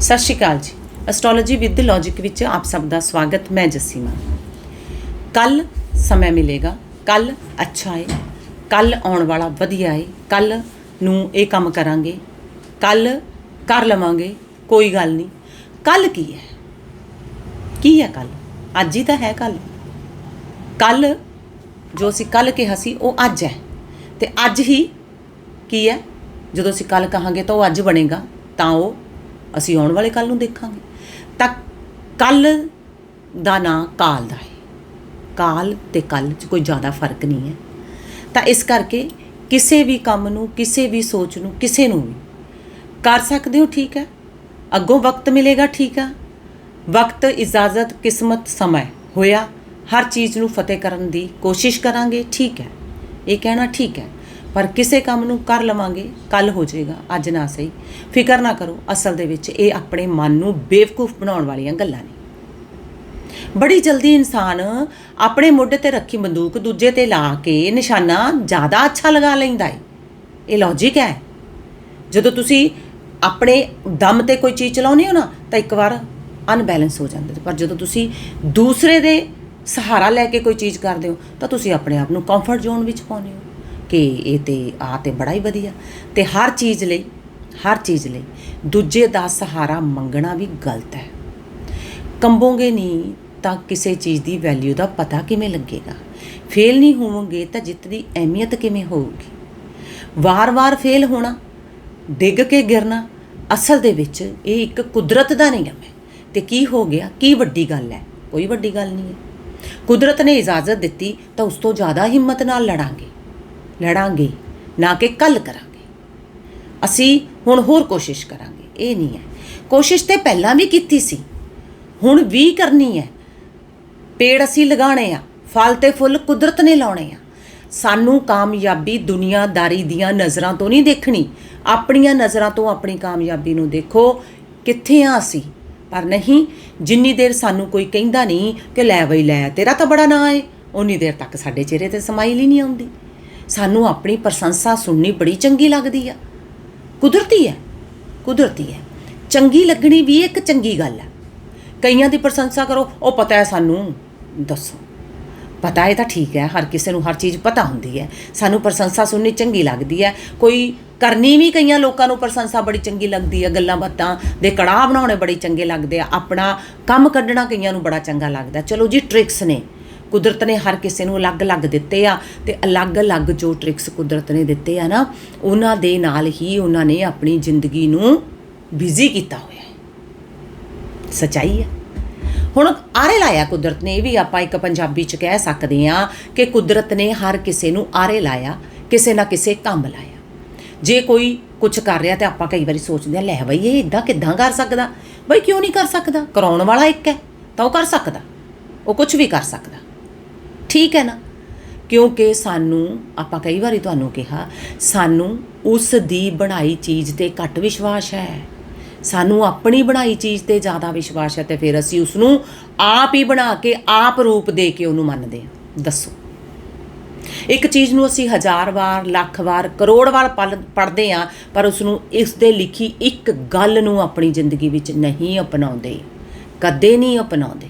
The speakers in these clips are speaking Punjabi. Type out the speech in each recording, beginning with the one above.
ਸਤਿ ਸ਼੍ਰੀ ਅਕਾਲ ਜੀ। ਐਸਟ੍ਰੋਲੋਜੀ ਵਿਦ ਲੌਜੀਕ ਵਿੱਚ ਆਪ ਸਭ ਦਾ ਸਵਾਗਤ, ਮੈਂ ਜੱਸੀ ਮਾਨ ਕੱਲ ਸਮਾਂ ਮਿਲੇਗਾ, ਕੱਲ ਅੱਛਾ ਹੈ ਕੱਲ ਆਉਣ ਵਾਲਾ ਵਧੀਆ ਹੈ ਕੱਲ ਨੂੰ ਇਹ ਕੰਮ ਕਰਾਂਗੇ, ਕੱਲ ਕਰ ਲਵਾਂਗੇ, ਕੋਈ ਗੱਲ ਨਹੀਂ। ਕੱਲ ਕੀ ਹੈ? ਕੀ ਹੈ ਕੱਲ? ਅੱਜ ਹੀ ਤਾਂ ਹੈ ਕੱਲ। ਕੱਲ ਜੋ ਅਸੀਂ ਕੱਲ ਕਿਹਾ ਸੀ, ਉਹ ਅੱਜ ਹੈ। ਤੇ ਅੱਜ ਹੀ ਕੀ ਹੈ? ਜਦੋਂ ਅਸੀਂ ਕੱਲ ਕਹਾਂਗੇ ਤਾਂ ਉਹ ਅੱਜ ਬਣੇਗਾ, ਤਾਂ ਉਹ ਅਸੀਂ ਆਉਣ ਵਾਲੇ ਕੱਲ ਨੂੰ ਦੇਖਾਂਗੇ। ਤਾਂ ਕੱਲ ਦਾ ਨਾਂ ਕਾਲ ਦਾ ਹੈ। ਕਾਲ ਤੇ ਕੱਲ 'ਚ ਕੋਈ ਜ਼ਿਆਦਾ ਫ਼ਰਕ ਨਹੀਂ ਹੈ। ਤਾਂ ਇਸ ਕਰਕੇ ਕਿਸੇ ਵੀ ਕੰਮ ਨੂੰ, ਕਿਸੇ ਵੀ ਸੋਚ ਨੂੰ, ਕਿਸੇ ਨੂੰ ਵੀ ਕਰ ਸਕਦੇ ਹੋ, ਠੀਕ ਹੈ? ਅੱਗੋਂ ਵਕਤ ਮਿਲੇਗਾ, ਠੀਕ ਆ ਵਕਤ, ਇਜਾਜ਼ਤ, ਕਿਸਮਤ, ਸਮਾਂ ਹੋਇਆ। ਹਰ ਚੀਜ਼ ਨੂੰ ਫਤਿਹ ਕਰਨ ਦੀ ਕੋਸ਼ਿਸ਼ ਕਰਾਂਗੇ, ਠੀਕ ਹੈ? ਇਹ ਕਹਿਣਾ ਠੀਕ ਹੈ। ਪਰ ਕਿਸੇ ਕੰਮ ਨੂੰ ਕਰ ਲਵਾਂਗੇ ਕੱਲ ਹੋ ਜਾਏਗਾ, ਅੱਜ ਨਾ ਸਹੀ। ਫਿਕਰ ਨਾ ਕਰੋ, ਅਸਲ ਦੇ ਵਿੱਚ ਇਹ ਆਪਣੇ ਮਨ ਨੂੰ ਬੇਵਕੂਫ ਬਣਾਉਣ ਵਾਲੀਆਂ ਗੱਲਾਂ ਨੇ। ਬੜੀ ਜਲਦੀ ਇਨਸਾਨ ਆਪਣੇ ਮੋਢੇ ਤੇ ਰੱਖੀ ਬੰਦੂਕ ਦੂਜੇ ਤੇ ਲਾ ਕੇ ਨਿਸ਼ਾਨਾ ਜ਼ਿਆਦਾ ਅੱਛਾ ਲਗਾ ਲੈਂਦਾ ਹੈ ਇਹ ਲੌਜੀਕ ਹੈ। ਜਦੋਂ ਤੁਸੀਂ ਆਪਣੇ ਦਮ ਤੇ ਕੋਈ ਚੀਜ਼ ਚਲਾਉਂਦੇ ਹੋ ਨਾ, ਤਾਂ ਇੱਕ ਵਾਰ ਅਨਬੈਲੈਂਸ ਹੋ ਜਾਂਦੇ ਪਰ ਜਦੋਂ ਤੁਸੀਂ ਦੂਸਰੇ ਦੇ ਸਹਾਰਾ ਲੈ ਕੇ ਕੋਈ ਚੀਜ਼ ਕਰਦੇ ਹੋ, ਤਾਂ ਤੁਸੀਂ ਆਪਣੇ ਆਪ ਨੂੰ ਕੰਫਰਟ ਜ਼ੋਨ ਵਿੱਚ ਪਾਉਂਦੇ ਹੋ। ਕਿ ਇਹ ਤੇ ਆ ਤੇ ਬੜਾ ਹੀ ਵਧੀਆ। ਤੇ ਹਰ ਚੀਜ਼ ਲਈ, ਹਰ ਚੀਜ਼ ਲਈ ਦੂਜੇ ਦਾ ਸਹਾਰਾ ਮੰਗਣਾ ਵੀ ਗਲਤ ਹੈ। ਕੰਬੋਗੇ ਨਹੀਂ ਤਾਂ ਕਿਸੇ ਚੀਜ਼ ਦੀ ਵੈਲਿਊ ਦਾ ਪਤਾ ਕਿਵੇਂ ਲੱਗੇਗਾ। ਫੇਲ ਨਹੀਂ ਹੋਵੋਗੇ ਤਾਂ ਜਿੱਤ ਦੀ ਅਹਿਮੀਅਤ ਕਿਵੇਂ ਹੋਊਗੀ। ਵਾਰ-ਵਾਰ ਫੇਲ ਹੋਣਾ, ਡਿੱਗ ਕੇ ਗਿਰਨਾ, ਅਸਲ ਦੇ ਵਿੱਚ ਇਹ ਇੱਕ ਕੁਦਰਤ ਦਾ ਨਿਯਮ ਹੈ। ਤੇ ਕੀ ਹੋ ਗਿਆ? ਕੀ ਵੱਡੀ ਗੱਲ ਹੈ? ਕੋਈ ਵੱਡੀ ਗੱਲ ਨਹੀਂ ਹੈ। ਕੁਦਰਤ ਨੇ ਇਜਾਜ਼ਤ ਦਿੱਤੀ ਤਾਂ ਉਸ ਤੋਂ ਜ਼ਿਆਦਾ ਹਿੰਮਤ ਨਾਲ ਲੜਾਂਗੇ। ਲੜਾਂਗੇ, ਨਾ ਕਿ ਕੱਲ ਕਰਾਂਗੇ। ਅਸੀਂ ਹੁਣ ਹੋਰ ਕੋਸ਼ਿਸ਼ ਕਰਾਂਗੇ, ਇਹ ਨਹੀਂ ਹੈ। ਕੋਸ਼ਿਸ਼ ਤੇ ਪਹਿਲਾਂ ਵੀ ਕੀਤੀ ਸੀ, ਹੁਣ ਵੀ ਕਰਨੀ ਹੈ। ਪੇੜ ਅਸੀਂ ਲਗਾਉਣੇ ਆ, ਫਲ ਤੇ ਫੁੱਲ ਕੁਦਰਤ ਨੇ ਲਾਉਣੇ ਆ। ਸਾਨੂੰ ਕਾਮਯਾਬੀ ਦੁਨੀਆਦਾਰੀ ਦੀਆਂ ਨਜ਼ਰਾਂ ਤੋਂ ਨਹੀਂ ਦੇਖਣੀ, ਆਪਣੀਆਂ ਨਜ਼ਰਾਂ ਤੋਂ ਆਪਣੀ ਕਾਮਯਾਬੀ ਨੂੰ ਦੇਖੋ, ਕਿੱਥੇ ਆ ਅਸੀਂ? ਪਰ ਨਹੀਂ, ਜਿੰਨੀ ਦੇਰ ਸਾਨੂੰ ਕੋਈ ਕਹਿੰਦਾ ਨਹੀਂ ਕਿ ਲੈ ਬਈ, ਲੈ ਤੇਰਾ ਤਾਂ ਬੜਾ ਨਾਂ ਹੈ ਉਨੀ ਦੇਰ ਤੱਕ ਸਾਡੇ ਚਿਹਰੇ ਤੇ ਸਮਾਈਲ ਹੀ ਨਹੀਂ ਆਉਂਦੀ। ਸਾਨੂੰ ਆਪਣੀ ਪ੍ਰਸ਼ੰਸਾ ਸੁਣਨੀ ਬੜੀ ਚੰਗੀ ਲੱਗਦੀ ਆ। ਕੁਦਰਤੀ ਹੈ ਕੁਦਰਤੀ ਹੈ। ਚੰਗੀ ਲੱਗਣੀ ਵੀ ਇੱਕ ਚੰਗੀ ਗੱਲ ਹੈ ਕਈਆਂ ਦੀ ਪ੍ਰਸ਼ੰਸਾ ਕਰੋ, ਉਹ ਪਤਾ ਹੈ ਸਾਨੂੰ, ਦੱਸੋ। ਪਤਾ ਹੈ ਤਾਂ ਠੀਕ ਹੈ, ਹਰ ਕਿਸੇ ਨੂੰ ਹਰ ਚੀਜ਼ ਪਤਾ ਹੁੰਦੀ ਹੈ। ਸਾਨੂੰ ਪ੍ਰਸ਼ੰਸਾ ਸੁਣਨੀ ਚੰਗੀ ਲੱਗਦੀ ਹੈ। ਕੋਈ ਕਰਨੀ ਵੀ ਕਈਆਂ ਲੋਕਾਂ ਨੂੰ ਪ੍ਰਸ਼ੰਸਾ ਬੜੀ ਚੰਗੀ ਲੱਗਦੀ ਹੈ, ਗੱਲਾਂ ਬਾਤਾਂ ਦੇ ਕੜਾਹ ਬਣਾਉਣੇ ਬੜੇ ਚੰਗੇ ਲੱਗਦੇ ਆ। ਆਪਣਾ ਕੰਮ ਕੱਢਣਾ ਕਈਆਂ ਨੂੰ ਬੜਾ ਚੰਗਾ ਲੱਗਦਾ। ਚਲੋ ਜੀ ਟ੍ਰਿਕਸ ਨੇ। ਕੁਦਰਤ ਨੇ ਹਰ ਕਿਸੇ ਨੂੰ ਅਲੱਗ-ਅਲੱਗ ਦਿੱਤੇ ਆ ਤੇ ਅਲੱਗ-ਅਲੱਗ ਜੋ ਟ੍ਰਿਕਸ ਕੁਦਰਤ ਨੇ ਦਿੱਤੇ ਆ ਨਾ, ਉਹਨਾਂ ਦੇ ਨਾਲ ਹੀ ਉਹਨਾਂ ਨੇ ਆਪਣੀ ਜ਼ਿੰਦਗੀ ਨੂੰ ਬਿਜ਼ੀ ਕੀਤਾ ਹੋਇਆ ਹੈ। ਸਚਾਈ ਹੈ। ਹੁਣ ਆਰੇ ਲਾਇਆ ਕੁਦਰਤ ਨੇ, ਇਹ ਵੀ ਆਪਾਂ ਇੱਕ ਪੰਜਾਬੀ ਚ ਕਹਿ ਸਕਦੇ ਆ ਕਿ ਕੁਦਰਤ ਨੇ ਹਰ ਕਿਸੇ ਨੂੰ ਆਰੇ ਲਾਇਆ, ਕਿਸੇ ਨਾ ਕਿਸੇ ਕੰਮ ਲਾਇਆ। ਜੇ ਕੋਈ ਕੁਝ ਕਰ ਰਿਹਾ ਤੇ ਆਪਾਂ ਕਈ ਵਾਰੀ ਸੋਚਦੇ ਆ ਲੈ ਬਈ ਇਹ ਇਦਾਂ ਕਿਦਾਂ ਕਰ ਸਕਦਾ? ਬਈ ਕਿਉਂ ਨਹੀਂ ਕਰ ਸਕਦਾ? ਕਰਾਉਣ ਵਾਲਾ ਇੱਕ ਹੈ, ਤਾਂ ਉਹ ਕਰ ਸਕਦਾ। ਉਹ ਕੁਝ ਵੀ ਕਰ ਸਕਦਾ। ਠੀਕ ਹੈ ਨਾ? ਕਿਉਂਕਿ ਸਾਨੂੰ, ਆਪਾਂ ਕਈ ਵਾਰੀ ਤੁਹਾਨੂੰ ਕਿਹਾ, ਸਾਨੂੰ ਉਸ ਦੀ ਬਣਾਈ ਚੀਜ਼ ਤੇ ਘੱਟ ਵਿਸ਼ਵਾਸ ਹੈ। ਸਾਨੂੰ ਆਪਣੀ ਬਣਾਈ ਚੀਜ਼ ਤੇ ਜ਼ਿਆਦਾ ਵਿਸ਼ਵਾਸ ਹੈ ਤੇ ਫਿਰ ਅਸੀਂ ਉਸ ਨੂੰ ਆਪ ਹੀ ਬਣਾ ਕੇ ਆਪ ਰੂਪ ਦੇ ਕੇ ਉਹਨੂੰ ਮੰਨਦੇ ਹਾਂ। ਦੱਸੋ। ਇੱਕ ਚੀਜ਼ ਨੂੰ ਅਸੀਂ ਹਜ਼ਾਰ ਵਾਰ, ਲੱਖ ਵਾਰ, ਕਰੋੜ ਵਾਰ ਪੜ੍ਹਦੇ ਆ ਪਰ ਉਸ ਨੂੰ ਇਸ ਦੇ ਲਿਖੀ ਇੱਕ ਗੱਲ ਨੂੰ ਆਪਣੀ ਜ਼ਿੰਦਗੀ ਵਿੱਚ ਨਹੀਂ ਅਪਣਾਉਂਦੇ। ਕਦੇ ਨਹੀਂ ਅਪਣਾਉਂਦੇ।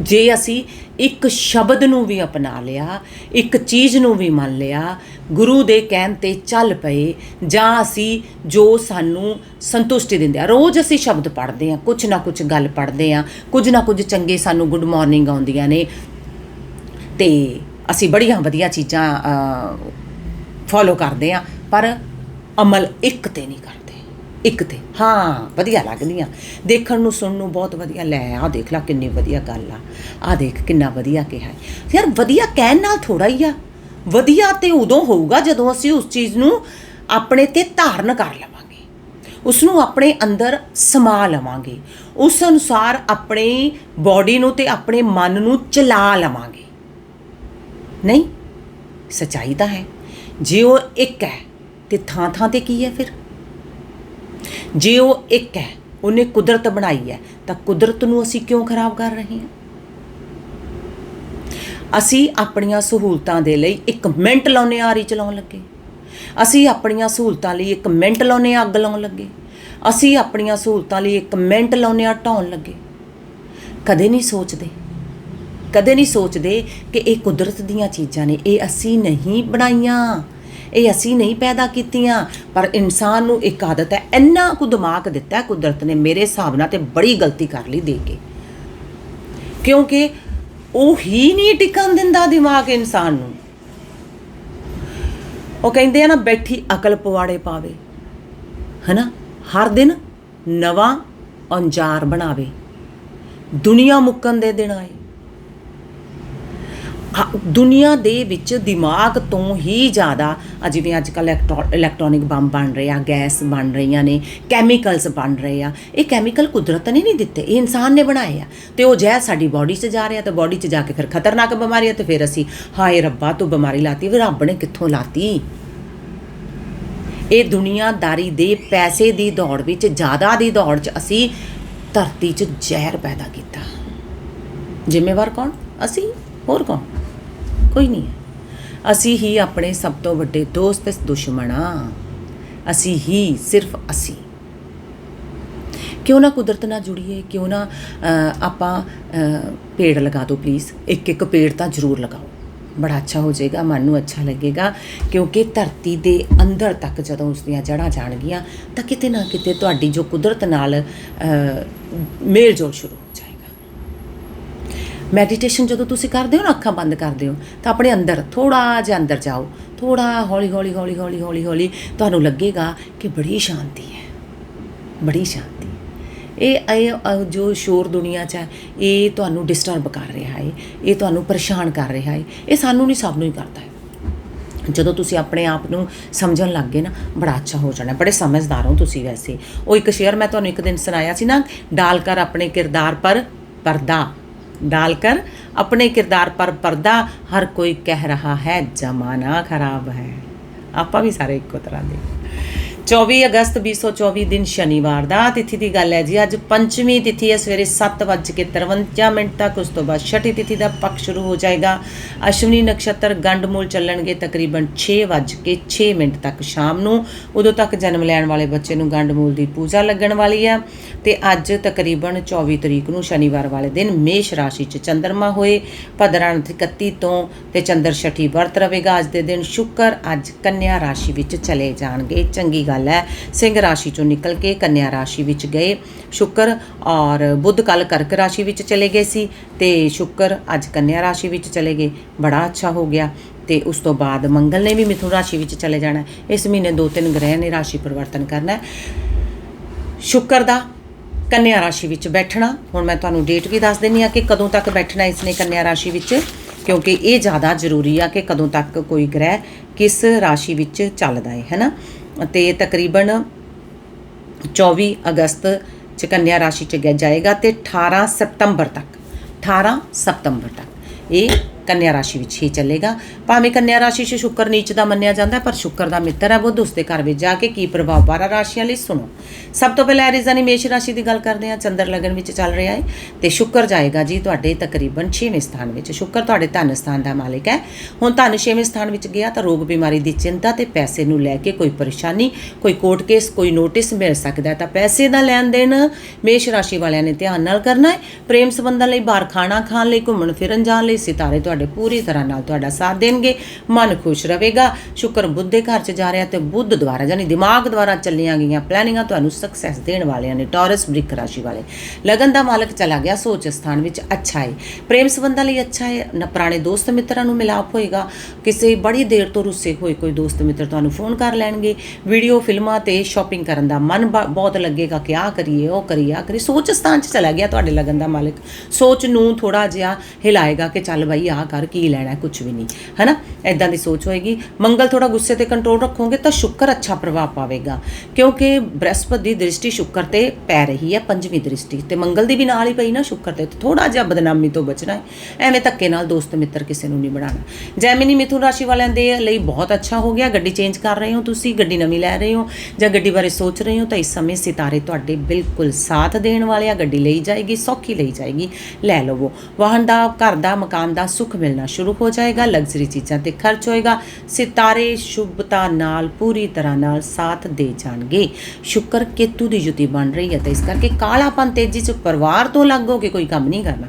ਜੇ ਅਸੀਂ ਇੱਕ ਸ਼ਬਦ ਨੂੰ ਵੀ ਅਪਣਾ ਲਿਆ, ਇੱਕ ਚੀਜ਼ ਨੂੰ ਵੀ ਮੰਨ ਲਿਆ। ਗੁਰੂ ਦੇ ਕਹਿਣ ਤੇ ਚੱਲ ਪਏ, ਜਾਂ ਅਸੀਂ ਜੋ ਸਾਨੂੰ ਸੰਤੁਸ਼ਟੀ ਦਿੰਦੇ ਆ। ਰੋਜ਼ ਅਸੀਂ ਸ਼ਬਦ ਪੜ੍ਹਦੇ ਆ ਕੁਝ ਨਾ ਕੁਝ ਗੱਲ ਪੜ੍ਹਦੇ ਆ, ਕੁਝ ਨਾ ਕੁਝ ਚੰਗੇ ਸਾਨੂੰ ਗੁੱਡ ਮਾਰਨਿੰਗ ਆਉਂਦੀਆਂ ਨੇ। ਤੇ ਅਸੀਂ ਬੜੀਆਂ ਵਧੀਆ ਚੀਜ਼ਾਂ ਫੋਲੋ ਕਰਦੇ ਆ, ਪਰ ਅਮਲ ਇੱਕ ਤੇ ਨਹੀਂ ਕਰਦੇ। ਇੱਕ ਤੇ। ਹਾਂ, ਵਧੀਆ ਲੱਗਦੀਆਂ। ਦੇਖਣ ਨੂੰ, ਸੁਣਨ ਨੂੰ ਬਹੁਤ ਵਧੀਆ। ਲੈ ਆ ਦੇਖ ਲੈ, ਕਿੰਨੀ ਵਧੀਆ ਗੱਲ ਆ। ਆ ਦੇਖ, ਕਿੰਨਾ ਵਧੀਆ ਕਿਹਾ ਯਾਰ, ਵਧੀਆ ਕਹਿਣ ਨਾਲ ਥੋੜਾ ਹੀ ਆ। ਵਧੀਆ ਤੇ ਉਦੋਂ ਹੋਊਗਾ ਜਦੋਂ ਅਸੀਂ ਉਸ ਚੀਜ਼ ਨੂੰ ਆਪਣੇ ਤੇ ਧਾਰਨ ਕਰ ਲਵਾਂਗੇ। ਉਸ ਨੂੰ ਆਪਣੇ ਅੰਦਰ ਸਮਾ ਲਵਾਂਗੇ। ਉਸ ਅਨੁਸਾਰ ਆਪਣੀ ਬਾਡੀ ਨੂੰ ਤੇ ਆਪਣੇ ਮਨ ਨੂੰ ਚਲਾ ਲਵਾਂਗੇ। ਨਹੀਂ? ਸਚਾਈ ਤਾਂ ਹੈ। ਜੇ ਉਹ ਇੱਕ ਹੈ, ਤੇ ਥਾਂ ਥਾਂ ਤੇ ਕੀ ਹੈ ਫਿਰ? ਜੇ ਉਹ ਇੱਕ ਹੈ, ਉਹਨੇ ਕੁਦਰਤ ਬਣਾਈ ਹੈ, ਤਾਂ ਕੁਦਰਤ ਨੂੰ ਅਸੀਂ ਕਿਉਂ ਖਰਾਬ ਕਰ ਰਹੇ ਹਾਂ? ਅਸੀਂ ਆਪਣੀਆਂ ਸਹੂਲਤਾਂ ਦੇ ਲਈ ਇੱਕ ਮਿੰਟ ਲਾਉਨੇ ਆਰੀ ਚਲਾਉਣ ਲੱਗੇ। ਅਸੀਂ ਆਪਣੀਆਂ ਸਹੂਲਤਾਂ ਲਈ ਇੱਕ ਮਿੰਟ ਲਾਉਨੇ ਅੱਗ ਲਾਉਣ ਲੱਗੇ। ਅਸੀਂ ਆਪਣੀਆਂ ਸਹੂਲਤਾਂ ਲਈ ਇੱਕ ਮਿੰਟ ਲਾਉਂਦੇ ਆ ਢਾਉਣ ਲੱਗੇ। ਕਦੇ ਨਹੀਂ ਸੋਚਦੇ। ਕਦੇ ਨਹੀਂ ਸੋਚਦੇ ਕਿ ਇਹ ਕੁਦਰਤ ਦੀਆਂ ਚੀਜ਼ਾਂ ਨੇ, ਇਹ ਅਸੀਂ ਨਹੀਂ ਬਣਾਈਆਂ। ਇਹ ਅਸੀਂ ਨਹੀਂ ਪੈਦਾ ਕੀਤੀਆਂ, ਪਰ ਇਨਸਾਨ ਨੂੰ ਇੱਕ ਆਦਤ ਹੈ, ਇੰਨਾ ਕੁ ਦਿਮਾਗ ਦਿੱਤਾ ਕੁਦਰਤ ਨੇ ਮੇਰੇ ਹਿਸਾਬ ਨਾਲ ਤੇ ਬੜੀ ਗਲਤੀ ਕਰ ਲਈ ਦੇ ਕੇ। ਕਿਉਂਕਿ ਉਹ ਹੀ ਨਹੀਂ ਟਿਕਣ ਦਿੰਦਾ ਦਿਮਾਗ ਇਨਸਾਨ ਨੂੰ। ਉਹ ਕਹਿੰਦੇ ਆ ਨਾ, ਬੈਠੀ ਅਕਲ ਪਵਾੜੇ ਪਾਵੇ, ਹਨਾ? ਹਰ ਦਿਨ ਨਵਾਂ ਅੰਜਾਰ ਬਣਾਵੇ। ਦੁਨੀਆ ਮੁੱਕਣ ਦੇ ਦਿਨ ਆਏ। ਦੁਨੀਆ ਦੇ ਵਿੱਚ ਦਿਮਾਗ ਤੋਂ ਹੀ ਜ਼ਿਆਦਾ ਜਿਵੇਂ ਅੱਜ ਕੱਲ ਇਲੈਕਟ੍ਰੋਨਿਕ ਬੰਬ ਬਣ ਰਹੇ ਆ, ਗੈਸ ਬਣ ਰਹੀਆਂ ਨੇ, ਕੈਮੀਕਲਸ ਬਣ ਰਹੇ ਆ, ਇਹ ਕੈਮੀਕਲ ਕੁਦਰਤ ਨੇ ਨਹੀਂ ਦਿੱਤੇ, ਇਹ ਇਨਸਾਨ ਨੇ ਬਣਾਏ ਆ। ਤੇ ਉਹ ਜ਼ਹਿਰ ਸਾਡੀ ਬਾਡੀ 'ਚ ਜਾ ਰਿਹਾ ਤੇ ਬਾਡੀ 'ਚ ਜਾ ਕੇ ਫਿਰ ਖਤਰਨਾਕ ਬਿਮਾਰੀ ਆ ਤੇ ਫਿਰ ਅਸੀਂ, ਹਾਏ ਰੱਬਾ, ਤੂੰ ਬਿਮਾਰੀ ਲਾਤੀ, ਵੀ ਰੱਬ ਨੇ ਕਿੱਥੋਂ ਲਾਤੀ? ਇਹ ਦੁਨੀਆਦਾਰੀ ਦੇ ਪੈਸੇ ਦੀ ਦੌੜ ਵਿੱਚ, ਜ਼ਿਆਦਾ ਦੀ ਦੌੜ 'ਚ ਅਸੀਂ ਧਰਤੀ 'ਚ ਜ਼ਹਿਰ ਪੈਦਾ ਕੀਤਾ। ਜ਼ਿੰਮੇਵਾਰ ਕੌਣ? ਅਸੀਂ, ਹੋਰ ਕੌਣ? ਕੋਈ ਨਹੀਂ ਹੈ। ਅਸੀਂ ਹੀ ਆਪਣੇ ਸਭ ਤੋਂ ਵੱਡੇ ਦੋਸਤ ਤੇ ਦੁਸ਼ਮਣ ਹਾਂ। ਅਸੀਂ ਹੀ ਸਿਰਫ ਅਸੀਂ। ਕਿਉਂ ਨਾ ਕੁਦਰਤ ਨਾਲ ਜੁੜੀਏ, ਕਿਉਂ ਨਾ ਆਪਾਂ ਪੇੜ ਲਗਾ ਦਿਓ ਪਲੀਜ਼ ਇੱਕ ਇੱਕ ਪੇੜ ਤਾਂ ਜ਼ਰੂਰ ਲਗਾਓ। ਬੜਾ ਅੱਛਾ ਹੋ ਜਾਏਗਾ, ਮਨ ਨੂੰ ਅੱਛਾ ਲੱਗੇਗਾ, ਕਿਉਂਕਿ ਧਰਤੀ ਦੇ ਅੰਦਰ ਤੱਕ ਜਦੋਂ ਉਸ ਦੀਆਂ ਜੜ੍ਹਾਂ ਜਾਣਗੀਆਂ, ਤਾਂ ਕਿਤੇ ਨਾ ਕਿਤੇ ਤੁਹਾਡੀ ਜੋ ਕੁਦਰਤ ਨਾਲ ਮੇਲ ਜੋਲ ਸ਼ੁਰੂ ਮੈਡੀਟੇਸ਼ਨ ਜਦੋਂ ਤੁਸੀਂ ਕਰਦੇ ਹੋ ਨਾ ਅੱਖਾਂ ਬੰਦ ਕਰਦੇ ਹੋ, ਤਾਂ ਆਪਣੇ ਅੰਦਰ ਥੋੜਾ ਜਿਹਾ ਅੰਦਰ ਜਾਓ ਥੋੜਾ ਹੌਲੀ ਹੌਲੀ ਹੌਲੀ ਹੌਲੀ ਹੌਲੀ ਹੌਲੀ ਤੁਹਾਨੂੰ ਲੱਗੇਗਾ ਕਿ ਬੜੀ ਸ਼ਾਂਤੀ ਹੈ, ਬੜੀ ਸ਼ਾਂਤੀ ਇਹ ਇਹ ਜੋ ਸ਼ੋਰ ਦੁਨੀਆ 'ਚ ਹੈ, ਇਹ ਤੁਹਾਨੂੰ ਡਿਸਟਰਬ ਕਰ ਰਿਹਾ ਹੈ, ਇਹ ਤੁਹਾਨੂੰ ਪਰੇਸ਼ਾਨ ਕਰ ਰਿਹਾ ਹੈ, ਇਹ ਸਾਨੂੰ ਨਹੀਂ, ਸਭ ਨੂੰ ਹੀ ਕਰਦਾ ਹੈ। ਜਦੋਂ ਤੁਸੀਂ ਆਪਣੇ ਆਪ ਨੂੰ ਸਮਝਣ ਲੱਗ ਗਏ ਨਾ, ਬੜਾ ਅੱਛਾ ਹੋ ਜਾਣਾ, ਬੜੇ ਸਮਝਦਾਰ ਹੋ ਤੁਸੀਂ ਵੈਸੇ। ਉਹ ਇੱਕ ਸ਼ੇਅਰ ਮੈਂ ਤੁਹਾਨੂੰ ਇੱਕ ਦਿਨ ਸੁਣਾਇਆ ਸੀ ਨਾ ਡਾਲ ਕਰ ਆਪਣੇ ਕਿਰਦਾਰ ਪਰ ਪਰਦਾ डाल कर अपने किरदार पर पर्दा हर कोई कह रहा है जमाना खराब है ਆਪਾਂ ਵੀ ਸਾਰੇ ਇੱਕੋ ਤਰ੍ਹਾਂ ਦੇ 24 ਅਗਸਤ 2024 ਦਿਨ ਸ਼ਨੀਵਾਰ ਦਾ ਤਿਥੀ ਦੀ ਗੱਲ ਹੈ ਜੀ। ਅੱਜ ਪੰਚਵੀਂ ਤਿਥੀ ਹੈ, ਸਵੇਰੇ 7:53 ਮਿੰਟ ਤੱਕ, ਉਸ ਤੋਂ ਬਾਅਦ ਛਠੀ ਤਿਥੀ ਦਾ ਪੱਖ ਸ਼ੁਰੂ ਹੋ ਜਾਏਗਾ। ਅਸ਼ਵਨੀ ਨਕਸ਼ਤਰ ਗੰਡਮੂਲ ਚੱਲਣਗੇ ਤਕਰੀਬਨ 6:06 ਮਿੰਟ ਤੱਕ ਸ਼ਾਮ ਨੂੰ। ਉਦੋਂ ਤੱਕ ਜਨਮ ਲੈਣ ਵਾਲੇ ਬੱਚੇ ਨੂੰ ਗੰਡਮੂਲ ਦੀ ਪੂਜਾ ਲੱਗਣ ਵਾਲੀ ਹੈ ਤੇ ਅੱਜ ਤਕਰੀਬਨ 24 ਤਰੀਕ ਨੂੰ ਸ਼ਨੀਵਾਰ ਵਾਲੇ ਦਿਨ ਮੇਸ਼ ਰਾਸ਼ੀ 'ਚ ਚੰਦਰਮਾ ਹੋਏ। ਭਦਰਾਂ 31 ਤੋਂ ਤੇ ਚੰਦਰ ਛਠੀ ਵਰਤ ਰਹੇਗਾ। ਅੱਜ ਦੇ ਦਿਨ ਸ਼ੁੱਕਰ, ਅੱਜ ਕੰਨਿਆ ਰਾਸ਼ੀ ਵਿੱਚ ਚਲੇ ਜਾਣਗੇ। ਚੰਗੀ ਗੱਲ ਹੈ। ਸਿੰਘ ਰਾਸ਼ੀ ਚੋਂ ਨਿਕਲ ਕੇ ਕੰਨਿਆ ਰਾਸ਼ੀ ਵਿੱਚ ਗਏ। ਸ਼ੁੱਕਰ ਔਰ ਬੁੱਧ ਕੱਲ ਕਰਕ ਰਾਸ਼ੀ ਵਿੱਚ ਚਲੇ ਗਏ ਸੀ ਤੇ ਸ਼ੁੱਕਰ ਅੱਜ ਕੰਨਿਆ ਰਾਸ਼ੀ ਵਿੱਚ ਚਲੇ ਗਏ। ਬੜਾ ਅੱਛਾ ਹੋ ਗਿਆ ਤੇ ਉਸ ਤੋਂ ਬਾਅਦ ਮੰਗਲ ਨੇ ਵੀ ਮਿਥੁਨ ਰਾਸ਼ੀ ਵਿੱਚ ਚਲੇ ਜਾਣਾ ਇਸ ਮਹੀਨੇ ਦੋ ਤਿੰਨ ਗ੍ਰਹਿ ਨੇ ਰਾਸ਼ੀ ਪਰਿਵਰਤਨ ਕਰਨਾ ਹੈ। ਸ਼ੁੱਕਰ ਦਾ ਕੰਨਿਆ ਰਾਸ਼ੀ ਵਿੱਚ ਬੈਠਣਾ। ਹੁਣ ਮੈਂ ਤੁਹਾਨੂੰ ਡੇਟ ਵੀ ਦੱਸ ਦਿੰਨੀ ਆ ਕਿ ਕਦੋਂ ਤੱਕ ਬੈਠਣਾ ਇਸਨੇ ਕੰਨਿਆ ਰਾਸ਼ੀ ਵਿੱਚ, ਕਿਉਂਕਿ ਇਹ ਜ਼ਿਆਦਾ ਜ਼ਰੂਰੀ ਆ ਕਿ ਕਦੋਂ ਤੱਕ ਕੋਈ ਗ੍ਰਹਿ ਕਿਸ ਰਾਸ਼ੀ ਵਿੱਚ ਚੱਲਦਾ ਹੈ ਹੈਨਾ ਤੇ ਤਕਰੀਬਨ 24 ਅਗਸਤ ਚ ਕੰਨਿਆ ਰਾਸ਼ੀ ਚ ਗਿਆ ਜਾਏਗਾ ਤੇ 18 ਸਤੰਬਰ ਤੱਕ 18 ਸਤੰਬਰ ਤੱਕ। ਇਹ ਕੰਨਿਆ ਰਾਸ਼ੀ ਵਿੱਚ ਹੀ ਚੱਲੇਗਾ। ਭਾਵੇਂ ਕੰਨਿਆ ਰਾਸ਼ੀ 'ਚ ਸ਼ੁੱਕਰ ਨੀਚ ਦਾ ਮੰਨਿਆ ਜਾਂਦਾ, ਪਰ ਸ਼ੁੱਕਰ ਦਾ ਮਿੱਤਰ ਹੈ ਬੁੱਧ, ਉਸਦੇ ਘਰ ਵਿੱਚ ਜਾ ਕੇ ਕੀ ਪ੍ਰਭਾਵ 12 ਰਾਸ਼ੀਆਂ ਲਈ ਸੁਣੋ। ਸਭ ਤੋਂ ਪਹਿਲਾਂ ਐਰੀਜ਼ਾ ਦੀ ਮੇਸ਼ ਰਾਸ਼ੀ ਦੀ ਗੱਲ ਕਰਦੇ ਹਾਂ। ਚੰਦਰ ਲਗਨ ਵਿੱਚ ਚੱਲ ਰਿਹਾ ਹੈ ਤੇ ਸ਼ੁੱਕਰ ਜਾਏਗਾ ਜੀ ਤੁਹਾਡੇ ਤਕਰੀਬਨ 6ਵੇਂ ਸਥਾਨ ਵਿੱਚ। ਸ਼ੁੱਕਰ ਤੁਹਾਡੇ ਧਨ ਸਥਾਨ ਦਾ ਮਾਲਿਕ ਹੈ। ਹੁਣ ਧਨ 6ਵੇਂ ਸਥਾਨ ਵਿੱਚ ਗਿਆ ਤਾਂ ਰੋਗ ਬਿਮਾਰੀ ਦੀ ਚਿੰਤਾ ਤੇ ਪੈਸੇ ਨੂੰ ਲੈ ਕੇ ਕੋਈ ਪਰੇਸ਼ਾਨੀ, ਕੋਈ ਕੋਰਟ ਕੇਸ, ਕੋਈ ਨੋਟਿਸ ਮਿਲ ਸਕਦਾ ਹੈ ਤਾਂ ਪੈਸੇ ਦਾ ਲੈਣ ਦੇਣ ਮੇਸ਼ ਰਾਸ਼ੀ ਵਾਲਿਆਂ ਨੇ ਧਿਆਨ ਨਾਲ ਕਰਨਾ ਹੈ। ਪ੍ਰੇਮ ਸੰਬੰਧਾਂ ਲਈ ਬਾਹਰ ਖਾਣਾ ਖਾਣ ਲਈ, ਘੁੰਮਣ ਫਿਰਨ ਜਾਣ ਲਈ, ਸਿਤਾਰੇ ਤੁਹਾਡੇ ਪੂਰੀ ਤਰ੍ਹਾਂ ਨਾਲ ਤੁਹਾਡਾ ਸਾਥ ਦੇਣਗੇ, ਮਨ ਖੁਸ਼ ਰਹੇਗਾ। ਸ਼ੁਕਰ ਬੁੱਧ ਦੇ ਘਰ 'ਚ ਜਾ ਰਿਹਾ ਤੇ ਬੁੱਧ ਦੁਆਰਾ ਯਾਨੀ ਦਿਮਾਗ ਦੁਆਰਾ ਚੱਲੀਆਂ ਗਈਆਂ ਪਲੈਨਿੰਗਾਂ ਤੁਹਾਨੂੰ ਸਕਸੈਸ ਦੇਣ ਵਾਲੀਆਂ ਨੇ ਟੌਰਸ ਬ੍ਰਿਕ ਰਾਸ਼ੀ ਵਾਲੇ। ਲਗਨ ਦਾ ਮਾਲਕ ਚਲਾ ਗਿਆ, ਸੋਚ ਸਥਾਨ ਵਿੱਚ ਅੱਛਾ ਹੈ ਪ੍ਰੇਮ ਸੰਬੰਧਾਂ ਲਈ ਅੱਛਾ ਹੈ ਨਾ ਪੁਰਾਣੇ ਦੋਸਤ ਮਿੱਤਰਾਂ ਨੂੰ ਮਿਲਾਪ ਹੋਏਗਾ। ਕਿਸੇ ਬੜੀ ਦੇਰ ਤੋਂ ਰੁੱਸੇ ਹੋਏ ਕੋਈ ਦੋਸਤ ਮਿੱਤਰ ਤੁਹਾਨੂੰ ਫੋਨ ਕਰ ਲੈਣਗੇ। ਵੀਡੀਓ ਫਿਲਮਾਂ ਤੇ ਸ਼ਾਪਿੰਗ ਕਰਨ ਦਾ ਮਨ ਬ- ਬਹੁਤ ਲੱਗੇਗਾ ਕਿ ਆਹ ਕਰੀਏ, ਉਹ ਕਰੀਏ, ਆਹ ਕਰੀਏ। ਸੋਚ ਸਥਾਨ 'ਚ ਚਲਾ ਗਿਆ ਤੁਹਾਡੇ ਲਗਨ ਦਾ ਮਾਲਕ। ਸੋਚ ਨੂੰ ਥੋੜਾ ਜਿਹਾ ਹਿਲਾਏਗਾ ਕਿ ਚੱਲ ਬਾਈ, ਆਹ ਕਰ, ਕੀ ਲੈਣਾ ਕੁਝ ਵੀ ਨਹੀਂ। ਹੈਨਾ? ਐਦਾਂ ਦੀ ਸੋਚ ਹੋਏਗੀ। ਮੰਗਲ ਥੋੜਾ ਗੁੱਸੇ ਤੇ ਕੰਟਰੋਲ ਰੱਖੋਗੇ ਤਾਂ ਸ਼ੁੱਕਰ ਅੱਛਾ ਪ੍ਰਭਾਵ ਪਾਵੇਗਾ। ਕਿਉਂਕਿ ਬ੍ਰਹਸਪਤੀ ਦੀ ਦ੍ਰਿਸ਼ਟੀ ਸ਼ੁੱਕਰ ਤੇ ਪੈ ਰਹੀ ਹੈ, ਪੰਜਵੀਂ ਦ੍ਰਿਸ਼ਟੀ ਤੇ। ਮੰਗਲ ਦੀ ਵੀ ਨਾਲ ਹੀ ਪਈ ਨਾ ਸ਼ੁੱਕਰ ਤੇ ਥੋੜਾ ਜਿਹਾ ਬਦਨਾਮੀ ਤੋਂ ਬਚਣਾ ਹੈ। ਐਵੇਂ ਧੱਕੇ ਨਾਲ ਦੋਸਤ ਮਿੱਤਰ ਕਿਸੇ ਨੂੰ ਨਹੀਂ ਬਣਾਉਣਾ। ਜੈਮਿਨੀ ਮਿਥੁਨ ਰਾਸ਼ੀ ਵਾਲਿਆਂ ਦੇ ਲਈ ਬਹੁਤ ਅੱਛਾ ਹੋ ਗਿਆ। ਗੱਡੀ ਚੇਂਜ ਕਰ ਰਹੇ ਹੋ ਤੁਸੀਂ, ਗੱਡੀ ਨਵੀਂ ਲੈ ਰਹੇ ਹੋ ਜਾਂ ਗੱਡੀ ਬਾਰੇ ਸੋਚ ਰਹੇ ਹੋ ਤਾਂ ਇਸ ਸਮੇਂ ਸਿਤਾਰੇ ਤੁਹਾਡੇ ਬਿਲਕੁਲ ਸਾਥ ਦੇਣ ਵਾਲੇ ਆ। ਗੱਡੀ ਲਈ ਜਾਏਗੀ, ਸੌਖੀ ਲਈ ਜਾਏਗੀ। ਲੈ ਲਵੋ। ਵਾਹਨ ਦਾ, ਘਰ ਦਾ, ਮਕਾਨ ਦਾ ਸੁੱਖ ਸੁੱਖ ਮਿਲਣਾ ਸ਼ੁਰੂ ਹੋ ਜਾਏਗਾ ਲਗਜ਼ਰੀ ਚੀਜ਼ਾਂ ਤੇ ਖਰਚ ਹੋਏਗਾ। ਸਿਤਾਰੇ ਸ਼ੁਭਤਾ ਨਾਲ ਪੂਰੀ ਤਰ੍ਹਾਂ ਨਾਲ ਸਾਥ ਦੇ ਜਾਣਗੇ। ਸ਼ੁਕਰ ਕੇਤੂ ਦੀ ਜੁਤੀ ਬਣ ਰਹੀ ਹੈ ਤੇ ਇਸ ਕਰਕੇ ਕਾਲਾਪਨ ਤੇਜ਼ੀ ਚ ਪਰਿਵਾਰ ਤੋਂ ਅਲੱਗ ਹੋ ਕੇ ਕੋਈ ਕੰਮ ਨਹੀਂ ਕਰਨਾ।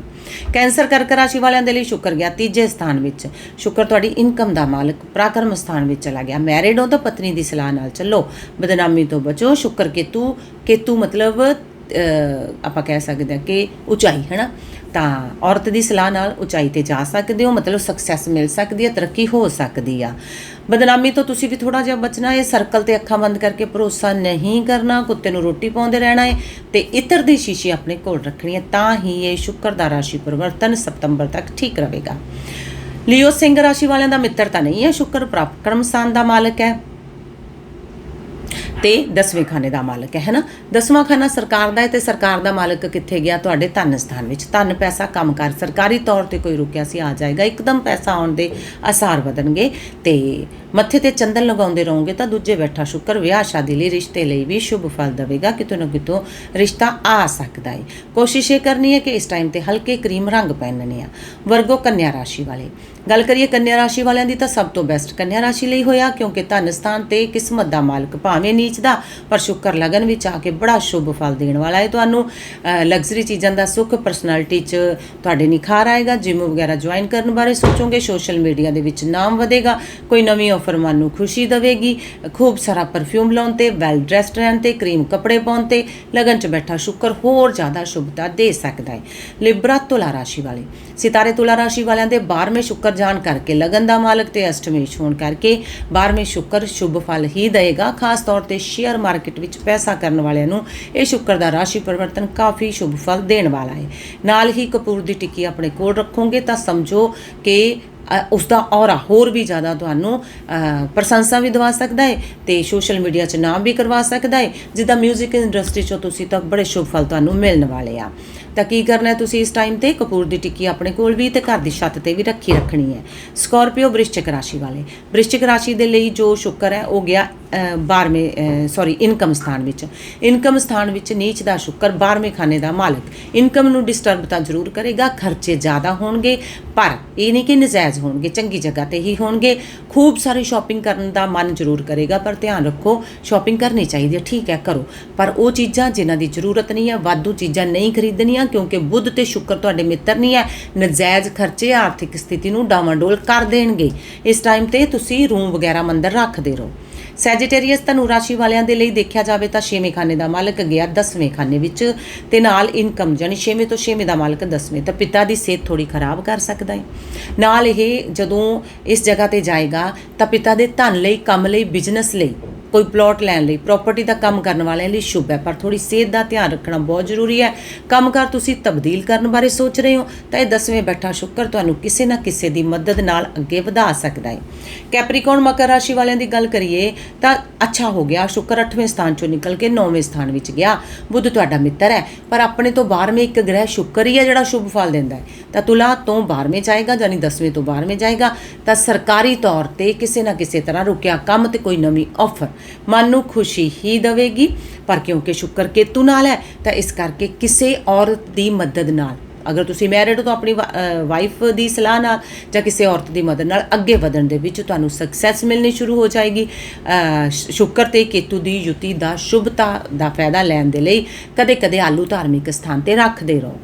ਕੈਂਸਰ ਕਰਕ ਰਾਸ਼ੀ ਵਾਲਿਆਂ ਦੇ ਲਈ ਸ਼ੁਕਰ ਗਿਆ ਤੀਜੇ ਸਥਾਨ ਵਿੱਚ। ਸ਼ੁਕਰ ਤੁਹਾਡੀ ਇਨਕਮ ਦਾ ਮਾਲਕ ਪ੍ਰਾਕਰਮ ਸਥਾਨ ਵਿੱਚ ਚਲਾ ਗਿਆ। ਮੈਰਿਡ ਹੋ ਤਾਂ ਪਤਨੀ ਦੀ ਸਲਾਹ ਨਾਲ ਚੱਲੋ। ਬਦਨਾਮੀ ਤੋਂ ਬਚੋ। ਸ਼ੁਕਰ ਕੇਤੂ ਕੇਤੂ ਮਤਲਬ ਆਪਾਂ ਕਹਿ ਸਕਦੇ ਹਾਂ ਕਿ ਉਚਾਈ ਹੈ ਨਾ ਤਾਂ ਔਰਤ ਦੀ ਸਲਾਹ ਨਾਲ ਉਚਾਈ ਤੇ ਜਾ ਸਕਦੇ ਹੋ, ਮਤਲਬ ਸਕਸੈਸ ਮਿਲ ਸਕਦੀ ਹੈ, ਤਰੱਕੀ ਹੋ ਸਕਦੀ ਆ। ਬਦਨਾਮੀ ਤੋਂ ਤੁਸੀਂ ਵੀ ਥੋੜਾ ਜਿਹਾ ਬਚਣਾ ਹੈ ਸਰਕਲ ਤੇ ਅੱਖਾਂ ਬੰਦ ਕਰਕੇ ਭਰੋਸਾ ਨਹੀਂ ਕਰਨਾ, ਕੁੱਤੇ ਨੂੰ ਰੋਟੀ ਪਾਉਂਦੇ ਰਹਿਣਾ ਹੈ ਤੇ ਇਤਰ ਦੀ ਸ਼ੀਸ਼ੀ ਆਪਣੇ ਕੋਲ ਰੱਖਣੀ ਹੈ, ਤਾਂ ਹੀ ਇਹ ਸ਼ੁੱਕਰ ਦਾ ਰਾਸ਼ੀ ਪਰਿਵਰਤਨ ਸਤੰਬਰ ਤੱਕ ਠੀਕ ਰਹੇਗਾ। ਲਿਓ ਸਿੰਘ ਰਾਸ਼ੀ ਵਾਲਿਆਂ ਦਾ ਮਿੱਤਰ ਤਾਂ ਨਹੀਂ ਹੈ, ਸ਼ੁੱਕਰ ਪ੍ਰਾਪਤ ਕਰਮ ਸਥਾਨ ਦਾ ਮਾਲਕ ਹੈ। ਤੇ 10ਵੇਂ ਖਾਨੇ ਦਾ ਮਾਲਕ ਹੈ, ਹੈਨਾ? 10ਵਾਂ ਖਾਨਾ ਸਰਕਾਰ ਦਾ ਹੈ ਤੇ ਸਰਕਾਰ ਦਾ ਮਾਲਕ ਕਿੱਥੇ ਗਿਆ? ਤੁਹਾਡੇ ਧਨ ਸਥਾਨ ਵਿੱਚ। ਧਨ, ਪੈਸਾ, ਕੰਮਕਾਰ। ਸਰਕਾਰੀ ਤੌਰ ਤੇ ਕੋਈ ਰੁਕਿਆ ਸੀ, ਆ ਜਾਏਗਾ। ਇੱਕਦਮ ਪੈਸਾ ਆਉਣ ਦੇ ਆਸਾਰ ਵਧਣਗੇ ਤੇ ਮੱਥੇ ਤੇ ਚੰਦਨ ਲਗਾਉਂਦੇ ਰਹੋਗੇ ਤਾਂ ਦੂਜੇ ਬੈਠਾ ਸ਼ੁਕਰ, ਵਿਆਹ, ਸ਼ਾਦੀ ਲਈ, ਰਿਸ਼ਤੇ ਲਈ ਵੀ ਸ਼ੁਭ ਫਲ ਦੇਵੇਗਾ, ਕਿਤੋਂ ਨਾ ਕਿਤੋਂ ਰਿਸ਼ਤਾ ਆ ਸਕਦਾ ਹੈ ਕੋਸ਼ਿਸ਼ ਇਹ ਕਰਨੀ ਹੈ ਕਿ ਇਸ ਟਾਈਮ ਤੇ ਹਲਕੇ ਕਰੀਮ ਰੰਗ ਪਹਿਨਣੇ ਆ। ਵਰਗੋ ਕੰਨਿਆ ਰਾਸ਼ੀ ਵਾਲੇ। ਗੱਲ ਕਰੀਏ ਕੰਨਿਆ ਰਾਸ਼ੀ ਵਾਲਿਆਂ ਦੀ ਤਾਂ ਸਭ ਤੋਂ ਬੈਸਟ ਕੰਨਿਆ ਰਾਸ਼ੀ ਲਈ ਹੋਇਆ, ਕਿਉਂਕਿ ਧਨ ਸਥਾਨ ਤੇ ਕਿਸਮਤ ਦਾ ਮਾਲਕ ਭਾਵੇਂ ਨੀਚ ਦਾ, ਪਰ ਸ਼ੁਕਰ ਲਗਨ ਵਿੱਚ ਆ ਕੇ ਬੜਾ ਸ਼ੁਭ ਫਲ ਦੇਣ ਵਾਲਾ ਹੈ ਤੁਹਾਨੂੰ। ਲਗਜ਼ਰੀ ਚੀਜ਼ਾਂ ਦਾ ਸੁੱਖ ਪਰਸਨੈਲਿਟੀ 'ਚ ਤੁਹਾਡੇ ਨਿਖਾਰ ਆਏਗਾ ਜਿਮ ਵਗੈਰਾ ਜੁਆਇਨ ਕਰਨ ਬਾਰੇ ਸੋਚੋਗੇ ਸੋਸ਼ਲ ਮੀਡੀਆ ਦੇ ਵਿੱਚ ਨਾਮ ਵਧੇਗਾ, ਕੋਈ ਨਵੀਂ ਆਫਰ ਮਨ ਨੂੰ ਖੁਸ਼ੀ ਦੇਵੇਗੀ। ਖੂਬ ਸਾਰਾ ਪਰਫਿਊਮ ਲਾਉਣ ਤੇ ਵੈਲ ਡਰੈਸਡ ਰਹਿਣ ਤੇ, ਕਰੀਮ ਕੱਪੜੇ ਪਾਉਣ ਤੇ, ਲਗਨ 'ਚ ਬੈਠਾ ਸ਼ੁਕਰ ਹੋਰ ਜ਼ਿਆਦਾ ਸ਼ੁਭਤਾ ਦੇ ਸਕਦਾ ਹੈ। ਲਿਬਰਾ ਤੁਲਾ ਰਾਸ਼ੀ ਵਾਲੇ। ਸਿਤਾਰੇ ਤੁਲਾ ਰਾਸ਼ੀ ਵਾਲਿਆਂ ਦੇ 12ਵੇਂ ਸ਼ੁਕਰ ਜਾਣ ਕਰਕੇ ਲਗਨ ਦਾ ਮਾਲਕ ਤੇ ਅਸ਼ਟਮੇਸ਼ ਹੋਣ ਕਰਕੇ 12ਵੇਂ ਸ਼ੁਕਰ ਸ਼ੁਭ ਫਲ ਹੀ ਦੇਵੇਗਾ। ਖਾਸ ਤੌਰ ਤੇ ਸ਼ੇਅਰ ਮਾਰਕੀਟ ਵਿੱਚ ਪੈਸਾ ਕਰਨ ਵਾਲਿਆਂ ਨੂੰ ਇਹ ਸ਼ੁਕਰ ਦਾ ਰਾਸ਼ੀ ਪਰਿਵਰਤਨ ਕਾਫੀ ਸ਼ੁਭ ਫਲ ਦੇਣ ਵਾਲਾ ਹੈ। ਨਾਲ ਹੀ ਕਪੂਰ ਦੀ ਟਿੱਕੀ ਆਪਣੇ ਕੋਲ ਰੱਖੋਗੇ ਤਾਂ ਸਮਝੋ ਕਿ ਅ, ਉਸ ਦਾ ਔਰਾ ਹੋਰ ਵੀ ਜ਼ਿਆਦਾ ਤੁਹਾਨੂੰ ਪ੍ਰਸ਼ੰਸਾ ਵੀ ਦਿਵਾ ਸਕਦਾ ਹੈ ਤੇ ਸੋਸ਼ਲ ਮੀਡੀਆ 'ਚ ਨਾਮ ਵੀ ਕਰਵਾ ਸਕਦਾ ਹੈ ਜਿੱਦਾਂ 뮤직 ਇੰਡਸਟਰੀ 'ਚੋਂ ਤੁਸੀਂ ਤਾਂ ਬੜੇ ਸ਼ੁਭ ਫਲ ਤੁਹਾਨੂੰ ਮਿਲਣ ਵਾਲੇ ਆ। ਤਾਂ ਕੀ ਕਰਨਾ ਤੁਸੀਂ ਇਸ ਟਾਈਮ ਤੇ? ਕਪੂਰ ਦੀ ਟਿੱਕੀ ਆਪਣੇ ਕੋਲ ਵੀ ਤੇ ਘਰ ਦੀ ਛੱਤ ਤੇ ਵੀ ਰੱਖੀ ਰੱਖਣੀ ਹੈ। ਸਕੋਰਪੀਓ ਵ੍ਰਿਸ਼ਚਿਕ ਰਾਸ਼ੀ ਵਾਲੇ। ਵ੍ਰਿਸ਼ਚਿਕ ਰਾਸ਼ੀ ਦੇ ਲਈ ਜੋ ਸ਼ੁਕਰ ਹੈ, ਉਹ ਗਿਆ 12ਵੇਂ ਸੌਰੀ ਇਨਕਮ ਸਥਾਨ ਵਿੱਚ। ਇਨਕਮ ਸਥਾਨ ਵਿੱਚ ਨੀਚ ਦਾ ਸ਼ੁਕਰ 12ਵੇਂ ਖਾਨੇ ਦਾ ਮਾਲਕ। ਇਨਕਮ ਨੂੰ ਡਿਸਟਰਬ ਤਾਂ ਜ਼ਰੂਰ ਕਰੇਗਾ, ਖਰਚੇ ਜ਼ਿਆਦਾ ਹੋਣਗੇ, ਪਰ ਇਹ ਨਹੀਂ ਕਿ ਨਜਾਇਜ਼ ਹੋਣਗੇ, ਚੰਗੀ ਜਗ੍ਹਾ ਤੇ ਹੀ ਹੋਣਗੇ। ਖੂਬ ਸਾਰੀ ਸ਼ਾਪਿੰਗ ਕਰਨ ਦਾ ਮਨ ਜ਼ਰੂਰ ਕਰੇਗਾ, ਪਰ ਧਿਆਨ ਰੱਖੋ ਸ਼ਾਪਿੰਗ ਕਰਨੀ ਚਾਹੀਦੀ ਹੈ, ਠੀਕ ਹੈ, ਕਰੋ। ਪਰ ਉਹ ਚੀਜ਼ਾਂ ਜਿਨ੍ਹਾਂ ਦੀ ਜ਼ਰੂਰਤ ਨਹੀਂ ਹੈ, ਵਾਧੂ ਚੀਜ਼ਾਂ ਨਹੀਂ ਖਰੀਦਣੀਆਂ, ਕਿਉਂਕਿ ਬੁੱਧ ਤੇ ਸ਼ੁਕਰ ਤੁਹਾਡੇ ਮਿੱਤਰ ਨਹੀਂ ਹੈ, ਨਜਾਇਜ਼ ਖਰਚੇ ਆਰਥਿਕ ਸਥਿਤੀ ਨੂੰ ਡਾਵਾਂਡੋਲ ਕਰ ਦੇਣਗੇ। ਇਸ ਟਾਈਮ ਤੇ ਤੁਸੀਂ ਰੂਮ ਵਗੈਰਾ ਮੰਦਰ ਰੱਖਦੇ ਰਹੋ। ਸੈਜੀਟੇਰੀਅਸ ਧਨੂ ਰਾਸ਼ੀ ਵਾਲਿਆਂ ਦੇ ਲਈ ਦੇਖਿਆ ਜਾਵੇ ਤਾਂ ਛੇਵੇਂ ਖਾਨੇ ਦਾ ਮਾਲਕ ਗਿਆ 10ਵੇਂ ਖਾਨੇ ਵਿੱਚ ਤੇ ਨਾਲ ਇਨਕਮ ਜਾਨੀ ਛੇਵੇਂ ਤੋਂ ਛੇਵੇਂ ਦਾ ਮਾਲਕ 10ਵੇਂ ਤਾਂ ਪਿਤਾ ਦੀ ਸਿਹਤ ਥੋੜੀ ਖਰਾਬ ਕਰ ਸਕਦਾ ਹੈ। ਨਾਲ ਇਹ ਜਦੋਂ ਇਸ ਜਗ੍ਹਾ ਤੇ ਜਾਏਗਾ ਤਾਂ ਪਿਤਾ ਦੇ ਧਨ ਲਈ, ਕੰਮ ਲਈ ਬਿਜ਼ਨਸ ਲਈ ਕੋਈ ਪਲਾਟ ਲੈਣ ਲਈ ਪ੍ਰਾਪਰਟੀ ਦਾ ਕੰਮ ਕਰਨ ਵਾਲਿਆਂ ਲਈ ਸ਼ੁਭ ਹੈ, ਪਰ ਥੋੜੀ ਸਿਹਤ ਦਾ ਧਿਆਨ ਰੱਖਣਾ ਬਹੁਤ ਜ਼ਰੂਰੀ ਹੈ। ਕੰਮਕਾਰ ਤੁਸੀਂ ਤਬਦੀਲ ਕਰਨ ਬਾਰੇ ਸੋਚ ਰਹੇ ਹੋ, ਤਾਂ ਇਹ 10ਵੇਂ ਬੈਠਾ ਸ਼ੁੱਕਰ ਤੁਹਾਨੂੰ ਕਿਸੇ ਨਾ ਕਿਸੇ ਦੀ ਮਦਦ ਨਾਲ ਅੱਗੇ ਵਧਾ ਸਕਦਾ ਹੈ। ਕੈਪਰੀਕੌਨ ਮਕਰ ਰਾਸ਼ੀ ਵਾਲਿਆਂ ਦੀ ਗੱਲ ਕਰੀਏ, ਤਾਂ ਅੱਛਾ ਹੋ ਗਿਆ, ਸ਼ੁੱਕਰ 8ਵੇਂ ਸਥਾਨ ਚੋਂ ਨਿਕਲ ਕੇ 9ਵੇਂ ਸਥਾਨ ਵਿੱਚ ਗਿਆ। ਬੁੱਧ ਤੁਹਾਡਾ ਮਿੱਤਰ ਹੈ, ਪਰ ਆਪਣੇ ਤੋਂ 12ਵੇਂ ਇੱਕ ਗ੍ਰਹਿ ਸ਼ੁੱਕਰ ਹੀ ਹੈ ਜਿਹੜਾ ਸ਼ੁਭ ਫਲ ਦਿੰਦਾ ਹੈ। ਤਾਂ ਤੁਲਾ ਤੋਂ 12ਵੇਂ ਜਾਏਗਾ ਯਾਨੀ 10ਵੇਂ ਤੋਂ 12ਵੇਂ ਜਾਏਗਾ। ਤਾਂ ਸਰਕਾਰੀ ਤੌਰ ਤੇ ਕਿਸੇ ਨਾ ਕਿਸੇ ਤਰ੍ਹਾਂ ਰੁਕਿਆ ਕੰਮ ਤੇ ਕੋਈ ਨਵੀਂ ਆਫਰ ਮਨ ਨੂੰ ਖੁਸ਼ੀ ਹੀ ਦੇਵੇਗੀ। ਪਰ ਕਿਉਂਕਿ ਸ਼ੁੱਕਰ ਕੇਤੂ ਨਾਲ ਹੈ ਤਾਂ ਇਸ ਕਰਕੇ ਕਿਸੇ ਔਰਤ ਦੀ ਮਦਦ ਨਾਲ ਅਗਰ ਤੁਸੀਂ ਮੈਰਿਡ ਹੋ ਤਾਂ ਆਪਣੀ ਵਾਈਫ ਦੀ ਸਲਾਹ ਨਾਲ ਜਾਂ ਕਿਸੇ ਔਰਤ ਦੀ ਮਦਦ ਨਾਲ ਅੱਗੇ ਵਧਣ ਦੇ ਵਿੱਚ ਤੁਹਾਨੂੰ ਸਕਸੈਸ ਮਿਲਣੀ ਸ਼ੁਰੂ ਹੋ ਜਾਏਗੀ। ਅ, ਸ਼ੁੱਕਰ ਤੇ ਕੇਤੂ ਦੀ ਯੁਤੀ ਦਾ ਸ਼ੁਭਤਾ ਦਾ ਫਾਇਦਾ ਲੈਣ ਦੇ ਲਈ ਕਦੇ-ਕਦੇ ਆਲੂ ਧਾਰਮਿਕ ਸਥਾਨ ਤੇ ਰੱਖਦੇ ਰਹੋ।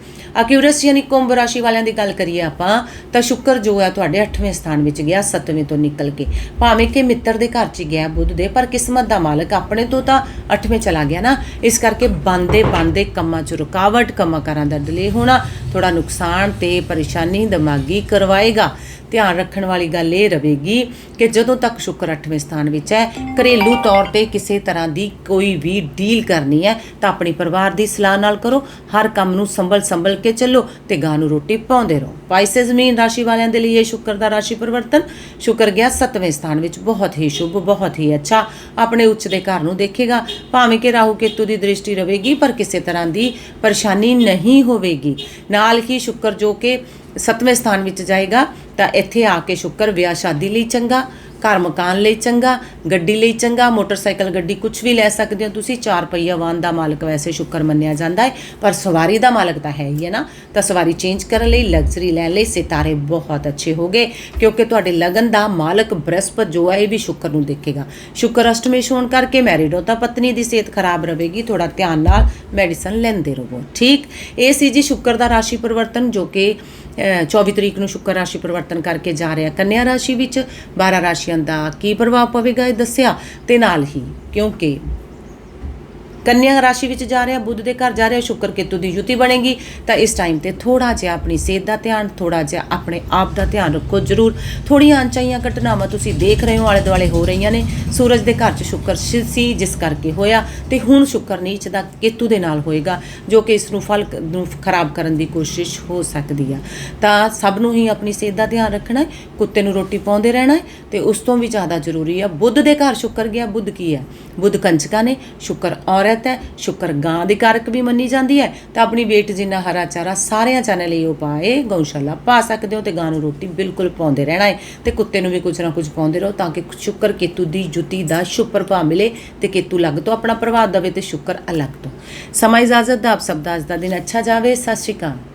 ਅਕਿਊਰਸ ਯਾਨੀ ਕੁੰਭ ਰਾਸ਼ੀ ਵਾਲਿਆਂ ਦੀ ਗੱਲ ਕਰੀਏ ਆਪਾਂ, ਤਾਂ ਸ਼ੁੱਕਰ ਜੋ ਹੈ ਤੁਹਾਡੇ 8ਵੇਂ ਸਥਾਨ ਵਿੱਚ ਗਿਆ 7ਵੇਂ ਤੋਂ ਨਿਕਲ ਕੇ। ਭਾਵੇਂ ਕਿ ਮਿੱਤਰ ਦੇ ਘਰ 'ਚ ਗਿਆ, ਬੁੱਧ ਦੇ, ਪਰ ਕਿਸਮਤ ਦਾ ਮਾਲਕ ਆਪਣੇ ਤੋਂ ਤਾਂ 8ਵੇਂ ਚਲਾ ਗਿਆ ਨਾ। ਇਸ ਕਰਕੇ ਬੰਦੇ ਬੰਦੇ ਕੰਮਾਂ 'ਚ ਰੁਕਾਵਟ ਕੰਮਾਂ ਕਾਰਾਂ ਦਾ ਡਿਲੇ ਹੋਣਾ ਥੋੜਾ ਨੁਕਸਾਨ ਤੇ ਪਰੇਸ਼ਾਨੀ, ਦਿਮਾਗੀ ਕਰਵਾਏਗਾ। ਧਿਆਨ ਰੱਖਣ ਵਾਲੀ ਗੱਲ ਇਹ ਰਹੇਗੀ ਕਿ ਜਦੋਂ ਤੱਕ ਸ਼ੁਕਰ 8ਵੇਂ ਸਥਾਨ ਵਿੱਚ ਹੈ, ਘਰੇਲੂ ਤੌਰ ਤੇ ਕਿਸੇ ਤਰ੍ਹਾਂ ਦੀ ਕੋਈ ਵੀ ਡੀਲ ਕਰਨੀ ਹੈ, ਤਾਂ ਆਪਣੇ ਪਰਿਵਾਰ ਦੀ ਸਲਾਹ ਨਾਲ ਕਰੋ, ਹਰ ਕੰਮ ਨੂੰ ਸੰਭਲ ਸੰਭਲ ਕੇ ਚੱਲੋ ਤੇ ਗਾਂ ਨੂੰ ਰੋਟੀ ਪਾਉਂਦੇ ਰਹੋ। ਪਾਈਸਸ ਮੀਨ ਰਾਸ਼ੀ ਵਾਲਿਆਂ ਦੇ ਲਈ ਇਹ ਸ਼ੁਕਰ ਦਾ ਰਾਸ਼ੀ ਪਰਿਵਰਤਨ। ਸ਼ੁਕਰ ਗਿਆ 7ਵੇਂ ਸਥਾਨ ਵਿੱਚ, ਬਹੁਤ ਹੀ ਸ਼ੁਭ, ਬਹੁਤ ਹੀ ਅੱਛਾ। ਆਪਣੇ ਉੱਚ ਦੇ ਘਰ ਨੂੰ ਦੇਖੇਗਾ, ਭਾਵੇਂ ਕਿ ਰਾਹੂ ਕੇਤੂ ਦੀ ਦ੍ਰਿਸ਼ਟੀ ਰਹੇਗੀ, ਪਰ ਕਿਸੇ ਤਰ੍ਹਾਂ ਦੀ ਪਰੇਸ਼ਾਨੀ ਨਹੀਂ ਹੋਵੇਗੀ। ਨਾਲ ਹੀ ਸ਼ੁਕਰ ਜੋ ਕਿ ਸੱਤਵੇਂ ਸਥਾਨ ਵਿੱਚ ਜਾਏਗਾ, ਤਾਂ ਇੱਥੇ ਆ ਕੇ ਸ਼ੁਕਰ, ਵਿਆਹ ਸ਼ਾਦੀ ਲਈ ਚੰਗਾ, ਘਰ ਮਕਾਨ ਲਈ ਚੰਗਾ, ਗੱਡੀ ਲਈ ਚੰਗਾ, ਮੋਟਰਸਾਈਕਲ, ਗੱਡੀ ਕੁਝ ਵੀ ਲੈ ਸਕਦੇ ਹੋ ਤੁਸੀਂ, ਚਾਰ ਪਹੀਆ ਵਾਹਨ ਦਾ ਮਾਲਕ ਵੈਸੇ ਸ਼ੁਕਰ ਮੰਨਿਆ ਜਾਂਦਾ ਹੈ, ਪਰ ਸਵਾਰੀ ਦਾ ਮਾਲਕ ਤਾਂ ਹੈ ਹੀ ਹੈ ਨਾ। ਤਾਂ ਸਵਾਰੀ ਚੇਂਜ ਕਰਨ ਲਈ ਲਗਜ਼ਰੀ ਲੈਣ ਲਈ ਸਿਤਾਰੇ ਬਹੁਤ ਅੱਛੇ ਹੋਗੇ ਕਿਉਂਕਿ ਤੁਹਾਡੇ ਲਗਨ ਦਾ ਮਾਲਕ ਬ੍ਰਹਸਪਤ ਜੋ ਹੈ, ਇਹ ਵੀ ਸ਼ੁਕਰ ਨੂੰ ਦੇਖੇਗਾ। ਸ਼ੁਕਰ ਅਸ਼ਟਮੇਸ਼ ਹੋਣ ਕਰਕੇ ਮੈਰਿਡ ਹੋ ਤਾਂ ਪਤਨੀ ਦੀ ਸਿਹਤ ਖਰਾਬ ਰਹੇਗੀ ਥੋੜਾ ਧਿਆਨ ਨਾਲ ਮੈਡੀਸਨ ਲੈਂਦੇ ਰਹੋ, ਠੀਕ? ਇਹ ਸੀ ਜੀ ਸ਼ੁਕਰ ਦਾ ਰਾਸ਼ੀ ਪਰਿਵਰਤਨ, ਜੋ ਕਿ 24 ਤਰੀਕ ਨੂੰ ਸ਼ੁਕਰ ਰਾਸ਼ੀ ਪਰਿਵਰਤਨ ਕਰਕੇ ਜਾ ਰਿਹਾ। ਕੰਨਿਆ ਰਾਸ਼ੀ ਵਿੱਚ 12 ਰਾਸ਼ੀਆਂ ਦਾ ਕੀ ਪ੍ਰਭਾਵ ਪਵੇਗਾ ਇਹ ਦੱਸਿਆ ਤੇ ਨਾਲ ਹੀ, ਕਿਉਂਕਿ ਕੰਨਿਆ ਰਾਸ਼ੀ ਵਿੱਚ ਜਾ ਰਿਹਾ, ਬੁੱਧ ਦੇ ਘਰ ਜਾ ਰਿਹਾ, ਸ਼ੁਕਰ ਕੇਤੂ ਦੀ ਯੁਤੀ ਬਣੇਗੀ। ਤਾਂ ਇਸ ਟਾਈਮ ਤੇ ਥੋੜਾ ਜਿਹਾ ਆਪਣੀ ਸਿਹਤ ਦਾ ਧਿਆਨ ਥੋੜਾ ਜਿਹਾ ਆਪਣੇ ਆਪ ਦਾ ਧਿਆਨ ਰੱਖੋ ਜ਼ਰੂਰ। ਥੋੜੀਆਂ ਅਣਚਾਹੀਆਂ ਘਟਨਾਵਾਂ ਤੁਸੀਂ ਦੇਖ ਰਹੇ ਹੋ ਆਲੇ ਦੁਆਲੇ ਹੋ ਰਹੀਆਂ ਨੇ। ਸੂਰਜ ਦੇ ਘਰ 'ਚ ਸ਼ੁਕਰ ਸ਼ਿ- ਸੀ, ਜਿਸ ਕਰਕੇ ਹੋਇਆ ਤੇ ਹੁਣ ਸ਼ੁਕਰ ਨੀਚ ਦਾ ਕੇਤੂ ਦੇ ਨਾਲ ਹੋਏਗਾ, ਜੋ ਕਿ ਇਸ ਨੂੰ ਫਲ ਨੂੰ ਖਰਾਬ ਕਰਨ ਦੀ ਕੋਸ਼ਿਸ਼ ਹੋ ਸਕਦੀ ਆ। ਤਾਂ ਸਭ ਨੂੰ ਹੀ ਆਪਣੀ ਸਿਹਤ ਦਾ ਧਿਆਨ ਰੱਖਣਾ ਹੈ, ਕੁੱਤੇ ਨੂੰ ਰੋਟੀ ਪਾਉਂਦੇ ਰਹਿਣਾ ਹੈ ਤੇ ਉਸ ਤੋਂ ਵੀ ਜ਼ਿਆਦਾ ਜ਼ਰੂਰੀ ਆ, ਬੁੱਧ ਦੇ ਘਰ ਸ਼ੁਕਰ ਗਿਆ, ਬੁੱਧ ਕੀ ਹੈ ਬੁੱਧ ਕੰਜਕਾ ਨੇ, ਸ਼ੁਕਰ ਔਰਤ ਹੈ। ਸ਼ੁਕਰ ਗਾਂ ਦੇ ਕਾਰਕ ਵੀ ਮੰਨੀ ਜਾਂਦੀ ਹੈ। ਤਾਂ ਆਪਣੀ ਵੇਟ ਜਿੰਨਾ ਹਰਾ ਚਾਰਾ ਸਾਰਿਆਂ ਚਾਨੇ ਲਈ ਉਹ ਪਾਏ। ਗਊਸ਼ਾਲਾ ਪਾ ਸਕਦੇ ਹੋ ਤੇ ਗਾਂ ਨੂੰ ਰੋਟੀ ਬਿਲਕੁਲ ਪਾਉਂਦੇ ਰਹਿਣਾ ਹੈ। ਤੇ ਕੁੱਤੇ ਨੂੰ ਵੀ ਕੁਝ ਨਾ ਕੁਝ ਪਾਉਂਦੇ ਰਹੋ ਤਾਂ ਕਿ ਸ਼ੁਕਰ ਕੇਤੂ ਦੀ ਜੁਤੀ ਦਾ ਸ਼ੁਭ ਪ੍ਰਭਾਵ ਮਿਲੇ ਤੇ ਕੇਤੂ ਲੱਗ ਤੋਂ ਆਪਣਾ ਪ੍ਰਭਾਵ ਦਵੇ ਤੇ ਸ਼ੁਕਰ ਅਲੱਗ ਤੋਂ। ਸਮਾਂ ਇਜਾਜ਼ਤ ਦਾ ਆਪ ਸਭ ਦਾ ਅੱਜ ਦਾ ਦਿਨ ਅੱਛਾ ਜਾਵੇ। ਸਤਿ ਸ਼੍ਰੀ ਅਕਾਲ।